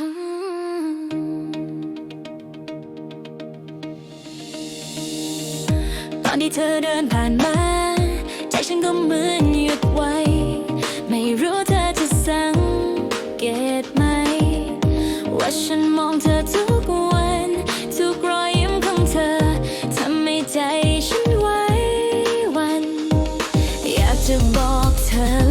ตอนที่เธอเดินผ่านมา ใจฉันก็เหมือนหยุดไว้ ไม่รู้เธอจะสังเกตไหม ว่าฉันมองเธอทุกวัน ทุกรอยยิ้มของเธอทำให้ใจฉันไหว้วัน อยากจะบอกเธอ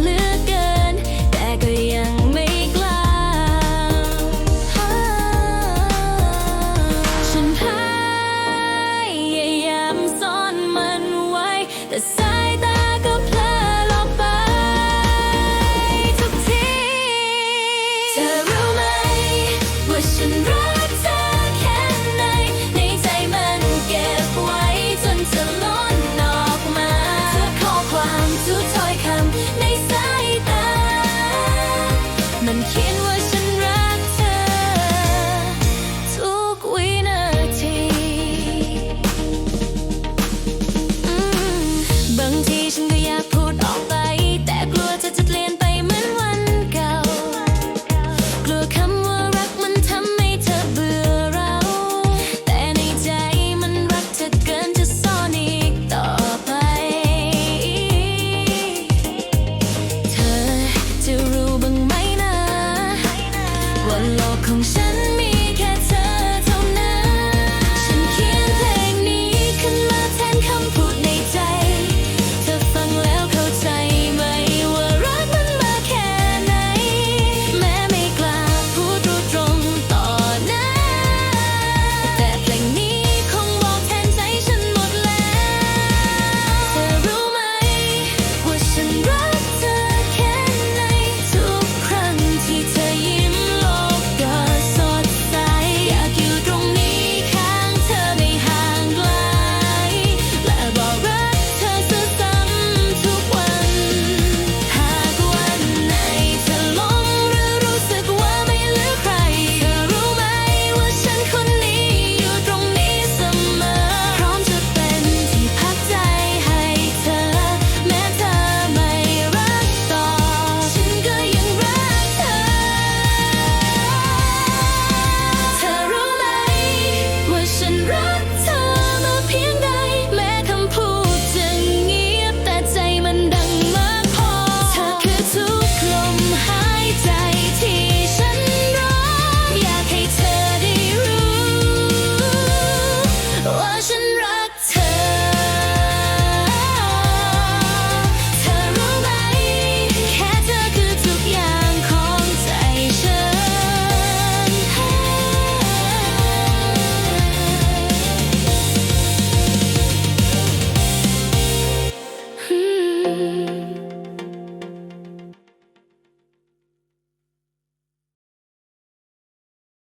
างทีฉันก็อยากพูดออกไป แต่กลัวเธอจะเปลี่ยนไปเหมือนวันเก่า กลัวคำว่ารักมันทำให้เธอเบื่อเรา แต่ในใจมันรักเธอเกินจะซ่อนอีกต่อไป เธอจะรู้บ้างไหมนะว่าโลกของฉัน and run.